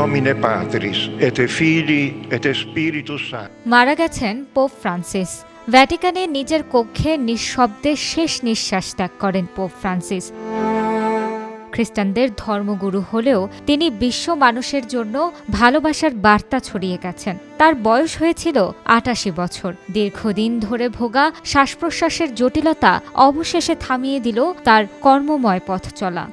nomine Patris, et Filii, et Spiritus Sancti. মারা গেছেন pope Francis ভ্যাটিকানে নিজের কক্ষে নিঃশব্দে শেষ নিঃশ্বাস ত্যাগ করেন পোপ ফ্রান্সিস খ্রিস্টানদের ধর্মগুরু হলেও তিনি বিশ্ব মানুষের জন্য ভালোবাসার বার্তা ছড়িয়ে গেছেন। তার বয়স হয়েছিল আটাশি বছর। দীর্ঘদিন ধরে ভোগা শ্বাস প্রশ্বাসের জটিলতা অবশেষে থামিয়ে দিল তার কর্মময় পথ চলা।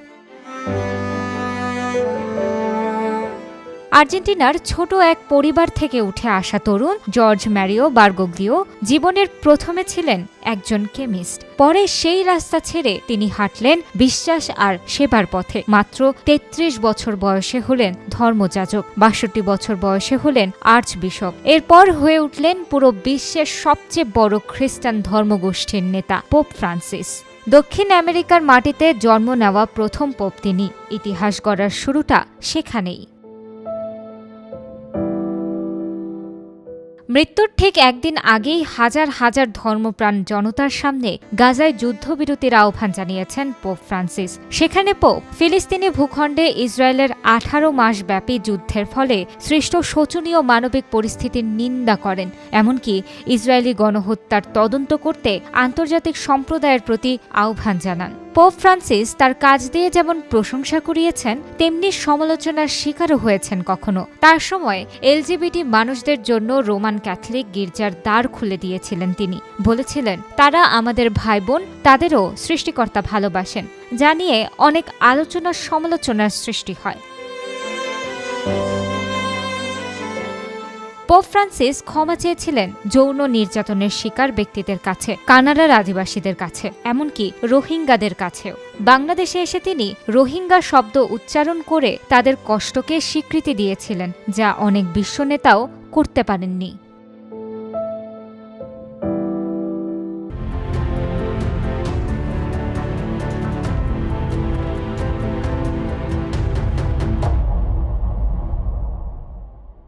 আর্জেন্টিনার ছোট এক পরিবার থেকে উঠে আসা তরুণ জর্জ ম্যারিও বার্গোগ্লিও জীবনের প্রথমে ছিলেন একজন কেমিস্ট। পরে সেই রাস্তা ছেড়ে তিনি হাঁটলেন বিশ্বাস আর সেবার পথে। মাত্র ৩৩ বছর বয়সে হলেন ধর্মযাজক, বাষট্টি বছর বয়সে হলেন আর্চ বিশপ এরপর হয়ে উঠলেন পুরো বিশ্বের সবচেয়ে বড় খ্রিস্টান ধর্মগোষ্ঠীর নেতা, পোপ ফ্রান্সিস। দক্ষিণ আমেরিকার মাটিতে জন্ম নেওয়া প্রথম পোপ তিনি। ইতিহাস গড়ার শুরুটা সেখানেই। মৃত্যুর ঠিক একদিন আগেই হাজার হাজার ধর্মপ্রাণ জনতার সামনে গাজায় যুদ্ধবিরতির আহ্বান জানিয়েছেন পোপ ফ্রান্সিস। সেখানে পোপ ফিলিস্তিনি ভূখণ্ডে ইসরায়েলের আঠারো মাস ব্যাপী যুদ্ধের ফলে সৃষ্ট শোচনীয় মানবিক পরিস্থিতির নিন্দা করেন। এমনকি ইসরায়েলি গণহত্যার তদন্ত করতে আন্তর্জাতিক সম্প্রদায়ের প্রতি আহ্বান জানান। পোপ ফ্রান্সিস তার কাজ দিয়ে যেমন প্রশংসা করিয়েছেন তেমনি সমালোচনার শিকারও হয়েছেন কখনো। তার সময় এলজিবিটি মানুষদের জন্য রোমান ক্যাথলিক গির্জার দ্বার খুলে দিয়েছিলেন তিনি। বলেছিলেন, তারা আমাদের ভাই বোন তাদেরও সৃষ্টিকর্তা ভালোবাসেন। যা নিয়ে অনেক আলোচনা সমালোচনার সৃষ্টি হয়। পোপ ফ্রান্সিস ক্ষমা চেয়েছিলেন যৌন নির্যাতনের শিকার ব্যক্তিদের কাছে, কানাডার আদিবাসীদের কাছে, এমনকি রোহিঙ্গাদের কাছেও। বাংলাদেশে এসে তিনি রোহিঙ্গা শব্দ উচ্চারণ করে তাদের কষ্টকে স্বীকৃতি দিয়েছিলেন, যা অনেক বিশ্ব নেতাও করতে পারেননি।